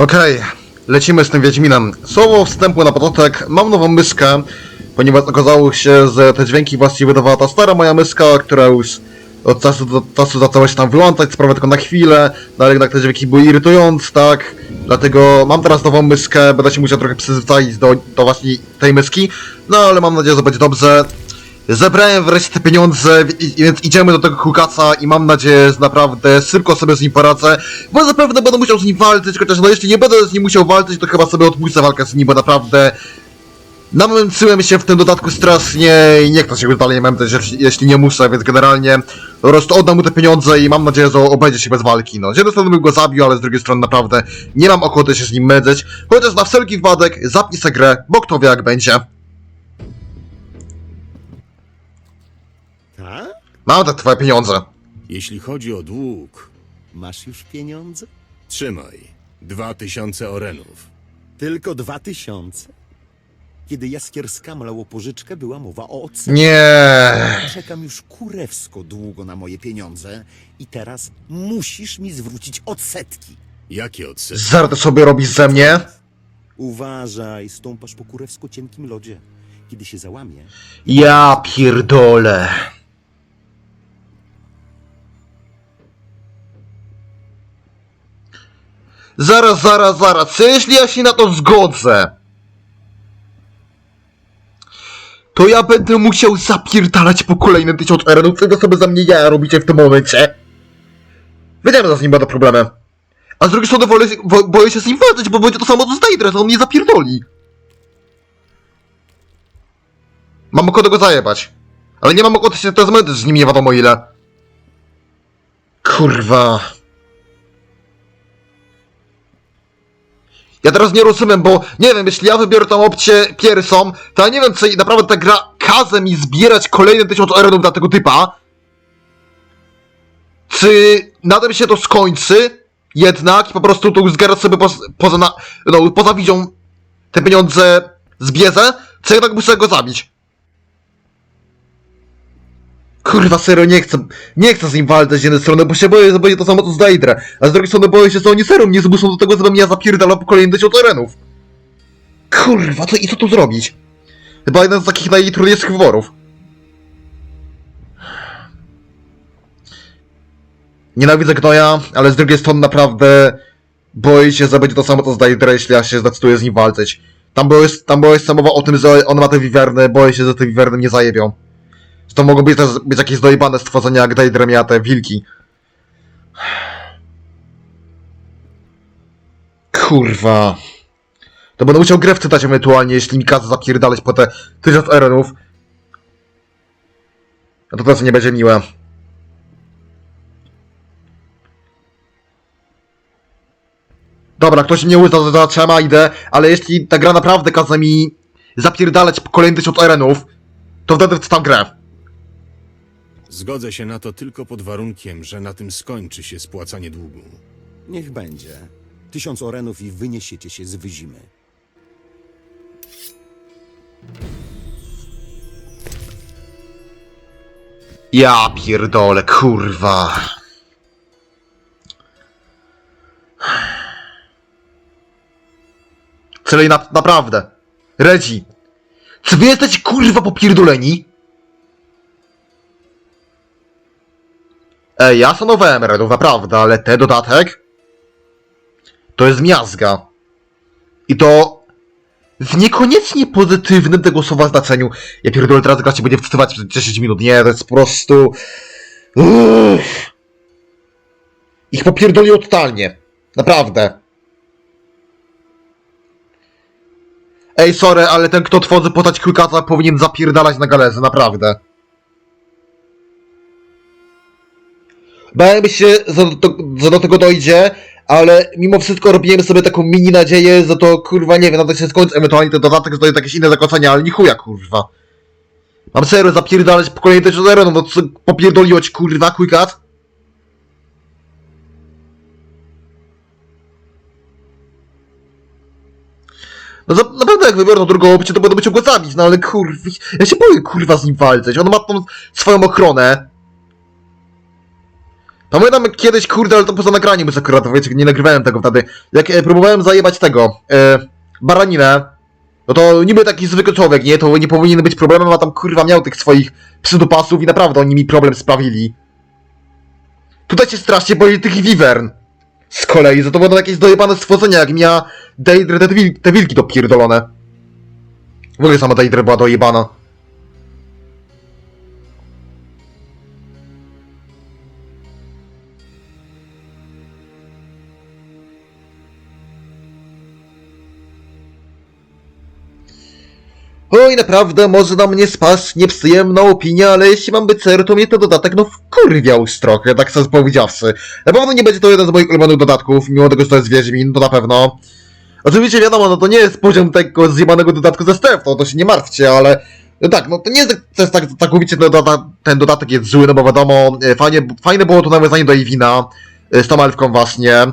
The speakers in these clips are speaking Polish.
Okej, lecimy z tym Wiedźminem. Słowo wstępu na początek, mam nową myszkę, ponieważ okazało się, że te dźwięki właściwie wydawała ta stara moja myszka, która już od czasu do czasu zaczęła się tam wyłączać, sprawia tylko na chwilę, no ale jednak te dźwięki były irytujące, tak? Dlatego mam teraz nową myszkę, będę się musiał trochę przyzwyczaić do, do właśnie tej myszki, no ale mam nadzieję, że będzie dobrze. Zebrałem wreszcie te pieniądze, więc idziemy do tego Hukaca i mam nadzieję, że naprawdę szybko sobie z nim poradzę, bo zapewne będę musiał z nim walczyć, chociaż no jeśli nie będę z nim musiał walczyć, to chyba sobie odpuszczę walkę z nim, bo naprawdę namęczyłem się w tym dodatku strasznie i nie chcę się już dalej męczyć, jeśli nie muszę, więc generalnie po prostu oddam mu te pieniądze i mam nadzieję, że obejdzie się bez walki, no. Z jednej strony bym go zabił, ale z drugiej strony naprawdę nie mam ochoty się z nim męczyć, chociaż na wszelki wypadek zapisę grę, bo kto wie jak będzie. Mam te twoje pieniądze. Jeśli chodzi o dług, Masz już pieniądze? trzymaj. Dwa tysiące orenów. Tylko dwa tysiące. Kiedy Jaskierska mlało pożyczkę, była mowa o odsetce. Nie. Czekam już kurewsko długo na moje pieniądze i teraz musisz mi zwrócić odsetki. Jakie odsetki? Żarty sobie robisz ze mnie? Uważaj, stąpasz po kurewsko cienkim lodzie. Kiedy się załamie, Ja pierdolę. Zaraz, zaraz, zaraz. Co jeśli ja się na to zgodzę? To ja będę musiał zapierdalać po kolejne tysiąc erenów, czego sobie za mnie ja robicie w tym momencie. Wiedziałem, że z nim będą problemy. A z drugiej strony wolę, wo, boję się z nim walczyć, bo będzie to samo co z to on mnie zapierdoli. Mam ochotę go zajebać. Ale nie mam ochoty się teraz męczyć z nim nie wiadomo ile. Kurwa. Ja teraz nie rozumiem, bo nie wiem, jeśli ja wybiorę tą opcję pierwszą, to ja nie wiem, czy naprawdę ta gra każe mi zbierać kolejne tysiąc erenów dla tego typa. Czy na tym się to skończy jednak po prostu tu zgarać sobie poza, poza, na, no, poza widzią te pieniądze zbierze, czy jednak muszę go zabić? Kurwa, serio, nie chcę, nie chcę z nim walczyć z jednej strony, bo się boję, że będzie to samo co z Daedra, a z drugiej strony boję się, że oni serio mnie zmuszą do tego, żebym ja zapierdalał po kolejnych tysiąc terenów. Kurwa, co i co tu zrobić? Chyba jeden z takich najtrudniejszych wyborów. Nienawidzę gnoja, ale z drugiej strony naprawdę boję się, że będzie to samo co z Daedra, jeśli ja się zdecyduję z nim walczyć. Tam było, tam było jeszcze mowa o tym, że on ma te wiwerny, boję się, że te wiwerny mnie zajebią. Że to mogą być być jakieś dojebane stworzenia, jak Daedra miała te wilki. Kurwa. To będę musiał grę wczytać ewentualnie, jeśli mi każe zapierdalać po te 1000 erenów. No to nie będzie miłe. Dobra, ktoś mnie że zatrzema, idę, ale jeśli ta gra naprawdę każe mi zapierdalać kolejne 1000 erenów, to wtedy wczytam grę. Zgodzę się na to tylko pod warunkiem, że na tym skończy się spłacanie długu. niech będzie. Tysiąc orenów i wyniesiecie się z wyzimy. Ja pierdolę, kurwa. Czyli na, naprawdę. Redzi. Czy wy jesteście kurwa popierdoleni? Ej, ja szanowałem Redów, naprawdę, ale ten dodatek... To jest miazga. I to... W niekoniecznie pozytywnym tego słowa znaczeniu. Ja pierdolę, teraz gra będzie wczytywać przez 10 minut. Nie, to jest po prostu... Uff. Ich popierdoliło totalnie. Naprawdę. Ej, sorry, ale ten, kto tworzy postać Krukasa powinien zapierdalać na galerze, naprawdę. Bałem się, że do, że do tego dojdzie, ale mimo wszystko robiłem sobie taką mini nadzieję, że to kurwa nie wiem, na to się skończy ewentualnie ten dodatek, że to jakieś inne zakończenie, ale ni chuja kurwa. Mam serio zapierdalać po kolejnej też zero, no co popierdoliło ci kurwa, quikat? No za, na pewno jak wybiorę tą drugą opcję, to musiał go zabić, no ale kurwa, ja się boję kurwa z nim walczyć, on ma tą swoją ochronę. Pamiętam kiedyś, kurde, ale to poza nagraniem już akurat, wiecie, nie nagrywałem tego wtedy. Jak e, próbowałem zajebać tego, e, baraninę, no to niby taki zwykły człowiek, nie? To nie powinien być problemem, a tam kurwa miał tych swoich psydopasów i naprawdę oni mi problem sprawili. Tutaj się strasznie boi tych wiwern. Z kolei, za to będą jakieś dojebane stworzenia, jak miała Deidre te, te wilki dopierdolone. W ogóle sama Deidre była dojebana. Oj, naprawdę, może na mnie spaść nieprzyjemna opinia, ale jeśli mam być serio, to mnie to dodatek, no wkurwiał trochę, tak sobie powiedziawszy. Na pewno nie będzie to jeden z moich ulubionych dodatków, mimo tego, że to jest Wiedźmin, to na pewno. Oczywiście wiadomo, no to nie jest poziom tego zjebanego dodatku ze Stefto, to się nie martwcie, ale... No tak, no to nie jest, to jest tak całkowicie no, ten dodatek jest zły, no bo wiadomo, e, fajnie, fajne było to nawiązanie do Iwina, e, z tą elfką właśnie.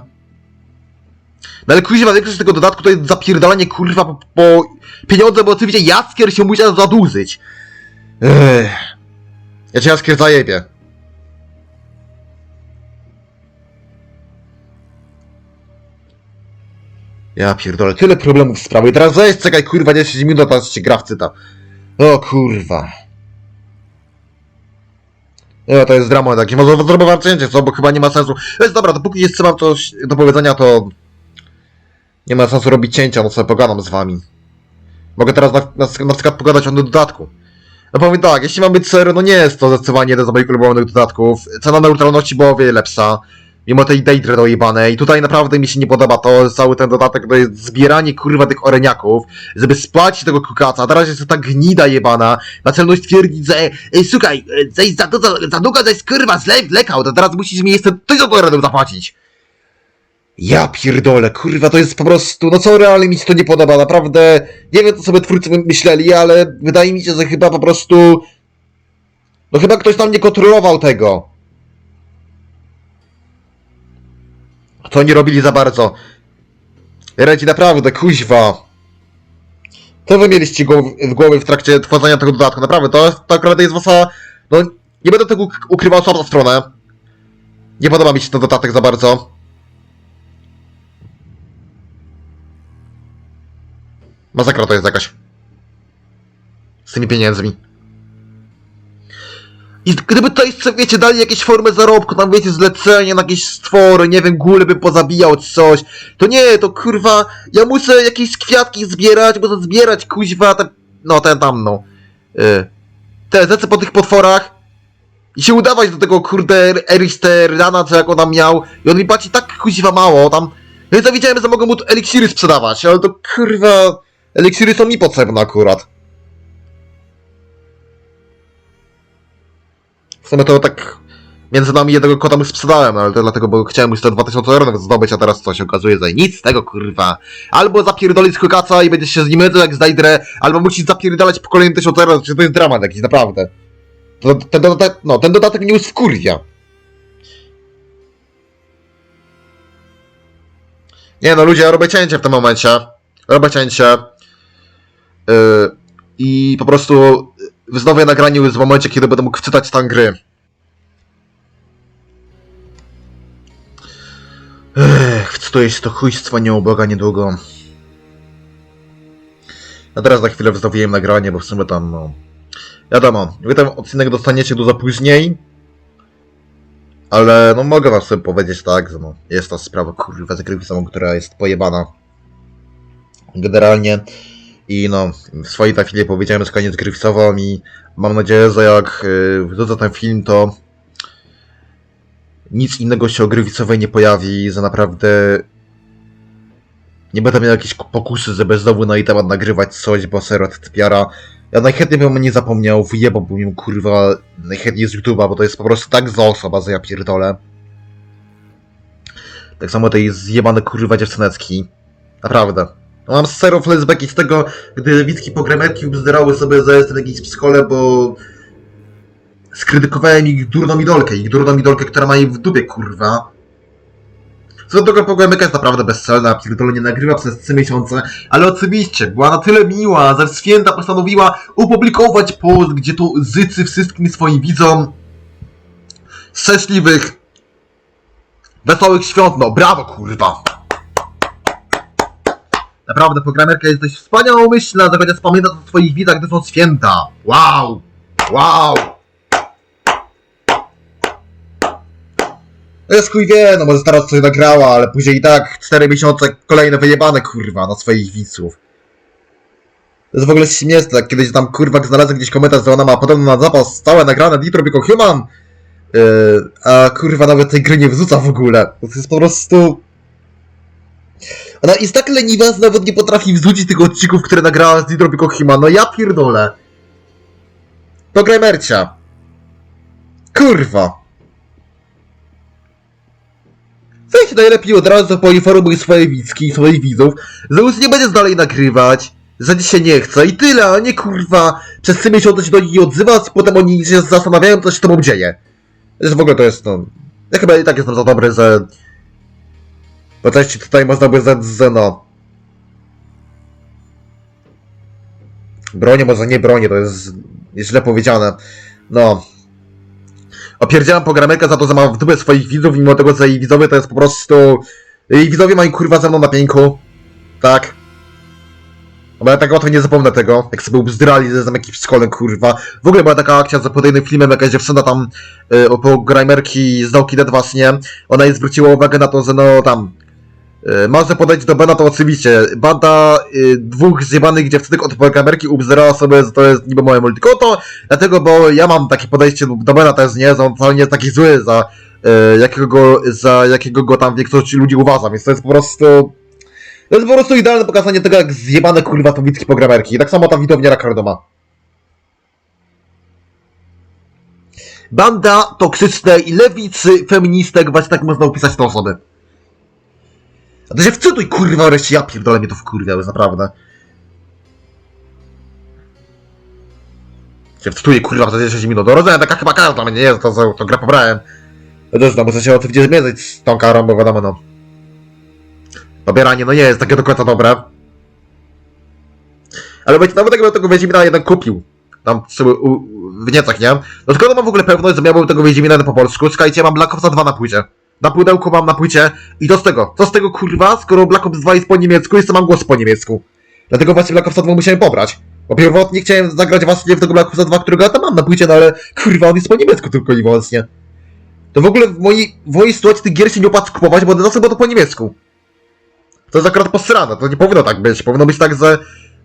No ale kuźwa, większość tego dodatku to jest zapierdalanie kurwa po, po pieniądze, bo oczywiście Jaskier się musiał zadłużyć. Ech. Ja cię Jaskier zajebie. Ja pierdolę, tyle problemów w sprawie. Teraz weź, czekaj, kurwa, 10 minut, a się gra wcyta. O kurwa. No, to jest dramat jakiś. Może zrobię wam cięcie, co? Bo chyba nie ma sensu. Jest dobra, dopóki jeszcze mam coś do powiedzenia, to... Nie ma sensu robić cięcia, no sobie pogadam z wami. Mogę teraz na, na, na przykład pogadać o dodatku. No powiem tak, jeśli mam być serio, no nie jest to zdecydowanie jeden z moich ulubionych dodatków. Cena neutralności była o wiele lepsza. Mimo tej Daedry dojebanej. Tutaj naprawdę mi się nie podoba to, cały ten dodatek to jest zbieranie kurwa tych oreniaków, żeby spłacić tego kukaca. A teraz jest to ta gnida jebana. Na celność twierdzić, że ej, słuchaj, e, za, za, za, długo jest kurwa zle, zlekał, to teraz musisz mi jeszcze tysiąc dolarów zapłacić. Ja pierdolę, kurwa, to jest po prostu, no co realnie mi się to nie podoba, naprawdę, nie wiem co sobie twórcy myśleli, ale wydaje mi się, że chyba po prostu, no chyba ktoś tam nie kontrolował tego. To nie robili za bardzo. Redzi, naprawdę, kuźwa. Co wy mieliście w głowie w trakcie tworzenia tego dodatku? Naprawdę, to, to akurat jest wasza, no, nie będę tego uk- ukrywał słabą stronę. Nie podoba mi się ten dodatek za bardzo. Masakra to jest jakaś. Z tymi pieniędzmi. I gdyby to jeszcze, wiecie, dali jakieś formy zarobku, tam wiecie, zlecenie na jakieś stwory, nie wiem, góle by pozabijał czy coś, to nie, to kurwa, ja muszę jakieś kwiatki zbierać, muszę zbierać, kuźwa, te, no, ten tam, no, y, te zece po tych potworach i się udawać do tego, kurde, Erister, Rana, co jak on tam miał, i on mi płaci tak, kuźwa, mało, tam, więc ja widziałem, że mogę mu eliksiry sprzedawać, ale to, kurwa, eliksiry są mi potrzebne akurat. W sumie to tak między nami jednego kota już sprzedałem, ale to dlatego, bo chciałem już te 2000 euro zdobyć, a teraz co się okazuje, że nic z tego kurwa. Albo zapierdolić kukaca i będziesz się z nim myczył jak z Daedre, albo musisz zapierdalać po kolejnym 1000 euro, to jest dramat jakiś, naprawdę. To, ten, dodatek, no, ten dodatek mnie już wkurwia. Nie no, ludzie, robię cięcie w tym momencie. Robię cięcie. Yy, I po prostu wznowię nagranie w momencie, kiedy będę mógł wczytać stan gry. Ech, wczytuję się to chujstwo niedługo. A teraz za chwilę wznowiłem nagranie, bo w sumie tam, no... Wiadomo, wy ten odcinek dostaniecie dużo później. Ale no mogę wam sobie powiedzieć tak, że no, jest ta sprawa kurwa z Gryfisą, która jest pojebana. Generalnie. I no, w swojej na chwili powiedziałem, że koniec Gryfisową i mam nadzieję, że jak yy, wrzucę ten film, to nic innego się o Gryficowej nie pojawi, że naprawdę nie będę miał jakiejś pokusy, żeby znowu na temat nagrywać coś, bo serot typiara. Ja najchętniej bym nie zapomniał, wyjebałbym ją kurwa najchętniej z YouTube'a, bo to jest po prostu tak za osoba, że ja pierdolę. Tak samo tej zjebane kurwa dziewczynecki. Naprawdę. Mam zero flashbacki z tego, gdy Witki pogremetki bzdyrały sobie, że jestem jakiś w szkole, bo skrytykowałem ich durną idolkę, ich durną idolkę, która ma jej w dupie, kurwa. Co drogą pogłębeka jest naprawdę bezcelna, pierdolę nie nagrywa przez 3 miesiące, ale oczywiście była na tyle miła, że święta postanowiła opublikować post, gdzie to zycy wszystkim swoim widzom szczęśliwych Wesołych świąt, no brawo kurwa! Naprawdę, programerka jesteś wspaniałomyślna, że chociaż pamiętasz o swoich widzach, gdy są święta. Wow! Wow! No jest chuj wie, no może teraz coś nagrała, ale później i tak 4 miesiące kolejne wyjebane kurwa na swoich widzów. To jest w ogóle śmieszne, kiedyś tam kurwa znalazłem gdzieś komentarz, że ona ma podobno na zapas całe nagrane Nitro Become Human, yy, a kurwa nawet tej gry nie wrzuca w ogóle. To jest po prostu... Ona jest tak leniwa, że nawet nie potrafi wrzucić tych odcinków, które nagrała z Become Human, no ja pierdolę. To Mercia. Kurwa. W sensie najlepiej od razu poinformuj swoje widzki i swoich widzów, że już nie będziesz dalej nagrywać, że ci się nie chce i tyle, a nie kurwa przez trzy miesiące się do nich odzywasz, potem oni się zastanawiają, co się z tobą dzieje. Że w ogóle to jest, no... Ja chyba i tak jestem za dobry, że... Po części tutaj można by że no... Bronię, może nie bronię, to jest, źle powiedziane. No... Opierdziałam programerkę za to, że ma w dupie swoich widzów, mimo tego, że jej widzowie to jest po prostu... Jej widzowie mają kurwa ze mną na pięku. Tak. Bo ja tak łatwo nie zapomnę tego, jak sobie bzdrali ze jakimś szkolem, kurwa. W ogóle była taka akcja, że pod jednym filmem jakaś dziewczyna tam y, o programerki z Nauki Dead właśnie, ona jej zwróciła uwagę na to, że no tam y, może podejść do Bena, to oczywiście. Banda y, dwóch zjebanych dziewczynek od programerki ubzdrała sobie, że to jest niby moje multikonto, dlatego, bo ja mam takie podejście do Bena też nie, że on wcale nie jest taki zły, za y, jakiego, go, za jakiego go tam większość ludzi uważa, więc to jest po prostu... To jest po prostu idealne pokazanie tego, jak zjebane kurwa to widzki programerki. I tak samo ta widownia Ricardo ma. Banda toksycznej lewicy, feministek, właśnie tak można opisać te osoby. A to się wcytuj kurwa wreszcie, ja pierdolę mnie to wkurwia, już naprawdę. Się wcytuję kurwa za 10 minut. Do rodzenia taka chyba kara dla mnie nie jest, to, to, to grę pobrałem. To też no, muszę się oczywiście zmierzyć z tą karą, bo wiadomo no. Pobieranie no nie jest takie do końca dobre. Ale wiecie, nawet jakbym tego Wiedźmina jeden kupił, tam sobie u, w Niemczech, nie? No skoro mam w ogóle pewność, że miałbym tego Wiedźmina po polsku, czekajcie, mam Black Opsa 2 na płycie. Na pudełku mam na płycie i to z tego, co z tego kurwa, skoro Black Ops 2 jest po niemiecku, jeszcze mam głos po niemiecku. Dlatego właśnie Black Opsa 2 musiałem pobrać. Bo pierwotnie chciałem zagrać właśnie w tego Black Opsa 2, którego ja tam mam na płycie, no ale kurwa, on jest po niemiecku tylko i wyłącznie. To w ogóle w mojej, w mojej sytuacji tych gier się nie opłaca kupować, bo zawsze było to po niemiecku. To jest akurat posrane, to nie powinno tak być. Powinno być tak, że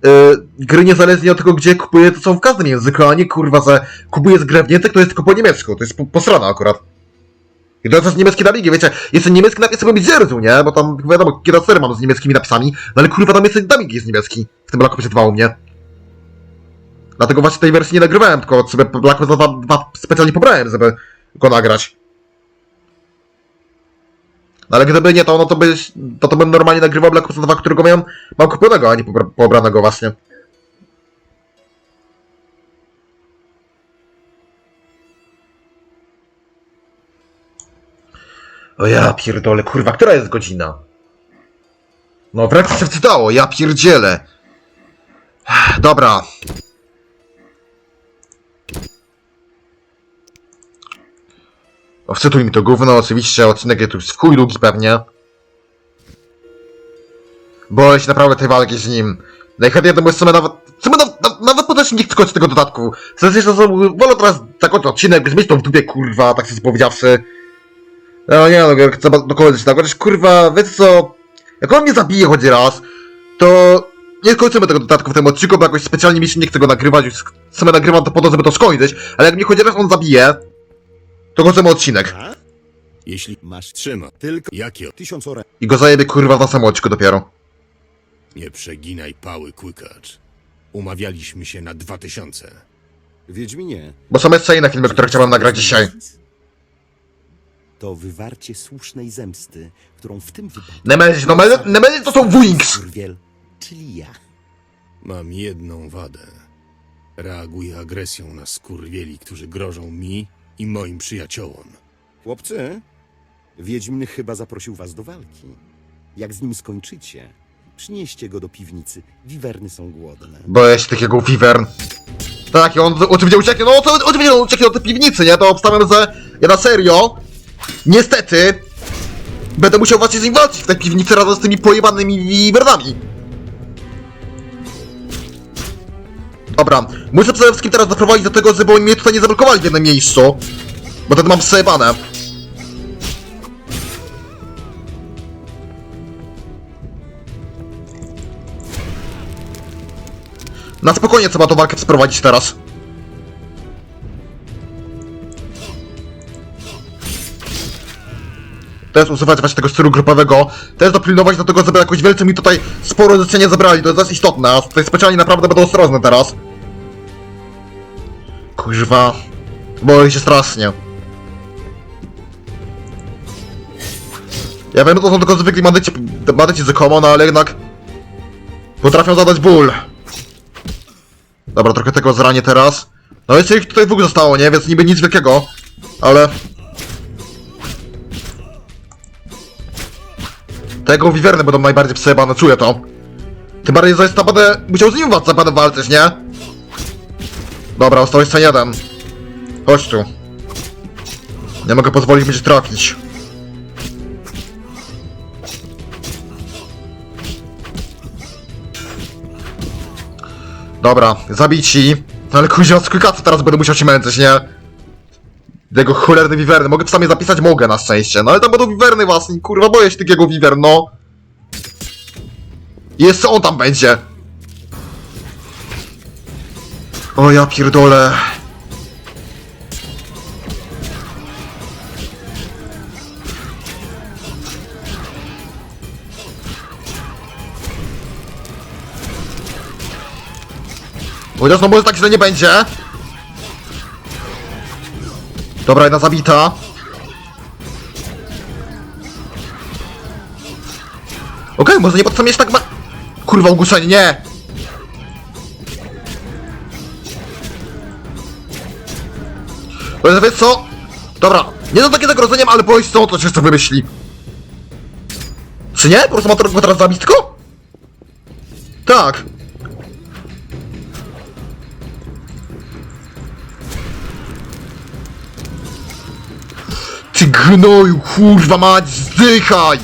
yy, gry niezależnie od tego, gdzie kupuję, to są w każdym języku, a nie kurwa, że kupuję z grę w Niemczech, to jest tylko po niemiecku. To jest po, posrane akurat. I to jest niemiecki dubbing, wiecie, jest niemiecki napis sobie zerzu, nie? Bo tam, wiadomo, kierowcery mam z niemieckimi napisami, no ale kurwa tam jest dubbing jest niemiecki. W tym 2 u mnie. Dlatego właśnie tej wersji nie nagrywałem, tylko sobie Black Ops 2, 2 specjalnie pobrałem, żeby go nagrać. No ale gdyby nie to, no to, by, to, to bym normalnie nagrywał Black Ops 2, którego miałem, mam kupionego, a nie pobra- pobranego właśnie. O ja pierdolę, kurwa, która jest godzina? No wreszcie się wczytało, ja pierdzielę. Dobra. Wczytuj mi to gówno, oczywiście odcinek jest już w chuj długi pewnie. Boję się naprawdę tej walki z nim. Najchętniej to bym sobie nawet... W sumie nawet, nawet, nawet po też nie chcę tego dodatku. W sensie, że wolę teraz zakończyć odcinek, zmieć to w dupie, kurwa, tak się powiedziawszy. No nie no, chcę dokończyć tak, chociaż kurwa, wiecie co... Jak on mnie zabije choć raz, to... Nie skończymy tego dodatku w tym odcinku, bo jakoś specjalnie mi się nie chce go nagrywać, już sobie nagrywam to po to, żeby to skończyć, ale jak mnie choć raz on zabije, to kończymy odcinek. A? Jeśli Masz trzyma, tylko jakie? tysiąc ore. I go zajebie kurwa na samym odcinku dopiero. Nie przeginaj pały, kłykacz. Umawialiśmy się na dwa tysiące. Wiedźminie. Bo są jeszcze inne filmy, które chciałem nagrać dzisiaj. To wywarcie słusznej zemsty, którą w tym wypadku... Nemesis, no Me- Nemesis to są Wings! Kurwiel, czyli ja. Mam jedną wadę. Reaguję agresją na skurwieli, którzy grożą mi i moim przyjaciołom. Chłopcy, Wiedźmin chyba zaprosił was do walki. Jak z nim skończycie, przynieście go do piwnicy. Wiwerny są głodne. Boję się takiego Wivern. Tak, i on oczywiście ucieknie, no to oczywiście on ucieknie do tej piwnicy, nie? To obstawiam, że ja na serio, niestety, Będę musiał właśnie z nim walczyć w tej piwnicy razem z tymi pojebanymi wibernami. Dobra, muszę przede wszystkim teraz doprowadzić do tego, żeby oni mnie tutaj nie zablokowali w jednym miejscu. Bo wtedy mam przejebane. Na spokojnie trzeba tą walkę przeprowadzić teraz. Też używać właśnie tego stylu grupowego, też dopilnować do tego, żeby jakoś wielcy mi tutaj sporo rzeczy nie zabrali, to jest istotne, a tutaj specjalnie naprawdę będę ostrożny teraz. Kuźwa, boję się strasznie. Ja wiem, to są tylko zwykli bandyci, bandyci z common, ale jednak potrafią zadać ból. Dobra, trochę tego zranię teraz. No jeszcze ich tutaj dwóch zostało, nie? Więc niby nic wielkiego, ale... Tego wiwerny będą najbardziej przejebane, czuję to. Tym bardziej, że jest. Musiał z nim naprawdę walczyć, nie? Dobra, został jeszcze jeden. Chodź tu. Nie mogę pozwolić mi cię trafić. Dobra, zabici. No ale kuźwa, z teraz będę musiał się męczyć, nie? Jego cholerny wiwerny. Mogę przynajmniej zapisać mogę na szczęście. No ale tam będą wiwerny własni. Kurwa, boję się takiego wiwer, no. Jeszcze on tam będzie. O ja pierdolę. Chociaż no może tak źle nie będzie. Dobra, jedna zabita. Okej, może nie mieć tak ma... Kurwa, ogłuszenie, nie! Ale wiesz co? Dobra, nie to takie zagrożeniem, ale się, co to jeszcze wymyśli. Czy nie? Po prostu ma teraz zabić tylko? Tak. Ty gnoju, kurwa mać, zdychaj!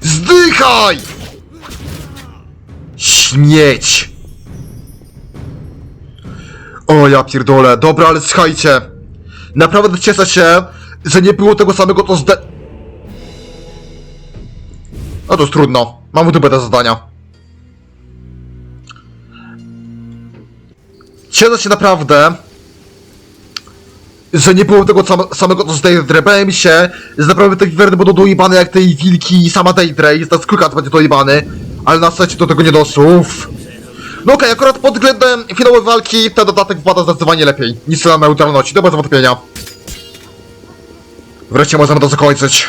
Zdychaj! Śmieć! O ja pierdolę, dobra, ale słuchajcie. Naprawdę cieszę się, że nie było tego samego to zde... No to jest trudno. Mam dupę te zadania. Cieszę się naprawdę, że nie było tego sam, samego to Daedra. Bałem się, że naprawdę te wiwerny będą dojebane jak te wilki i sama Daedra i ta skrukat będzie dojebany, ale na szczęście do tego nie doszło. No okej, akurat pod względem finałowej walki ten dodatek wypada zdecydowanie lepiej niż na neutralności, to bez. Wreszcie możemy to zakończyć.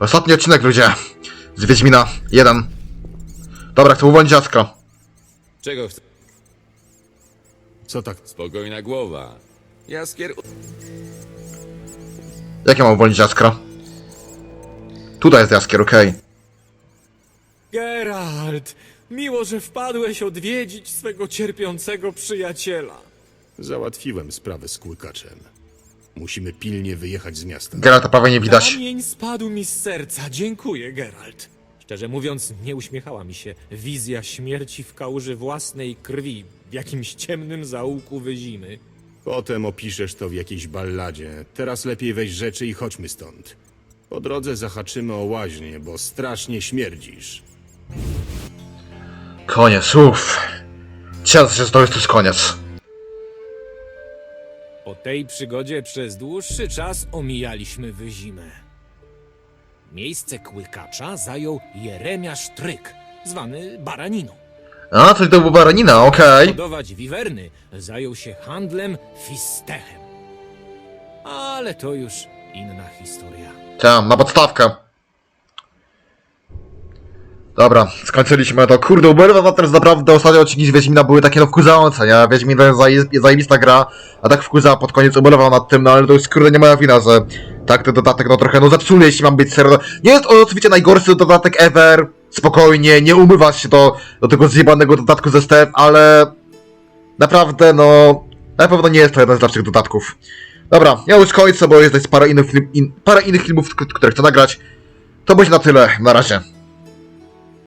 Ostatni odcinek, ludzie. Z Wiedźmina. Jeden. Dobra, chcę uwolnić Jaskra. Czego chcesz? Co tak? Spokojna głowa. Jaskier... Jak ja mam uwolnić Jaskra? Tutaj jest Jaskier, okej. Geralt, miło, że wpadłeś odwiedzić swego cierpiącego przyjaciela. Załatwiłem sprawę z kłykaczem. Musimy pilnie wyjechać z miasta. Geralta prawie nie widać. Kamień spadł mi z serca. Dziękuję, Geralt. Szczerze mówiąc, nie uśmiechała mi się wizja śmierci w kałuży własnej krwi w jakimś ciemnym zaułku wyzimy. Potem opiszesz to w jakiejś balladzie. Teraz lepiej weź rzeczy i chodźmy stąd. Po drodze zahaczymy o łaźnię, bo strasznie śmierdzisz. Koniec, uff. Cieszę się, że to jest już koniec. Po tej przygodzie przez dłuższy czas omijaliśmy wyzimę. Miejsce kłykacza zajął Jeremiasz Tryk, zwany Baraniną. A, to to był baranina, okej. Hodować wiwerny zajął się handlem fistechem. Ale to już inna historia. Tam, na podstawkę. Dobra, skończyliśmy to. Kurde, ubolewam na że naprawdę ostatnie odcinki z Wiedźmina były takie no wkurzające, nie? Wiedźmin to jest zaje- zajebista gra, a tak wkurzała pod koniec, ubolewam nad tym, no ale to jest kurde nie moja wina, że tak ten dodatek no trochę no zepsuli, jeśli mam być serio. Nie jest on oczywiście najgorszy dodatek ever, spokojnie, nie umywa się to do tego zjebanego dodatku ze Step, ale naprawdę no na pewno nie jest to jeden z lepszych dodatków. Dobra, ja już kończę, bo jest parę innych, film, in, parę innych filmów, które chcę nagrać. To będzie na tyle, na razie.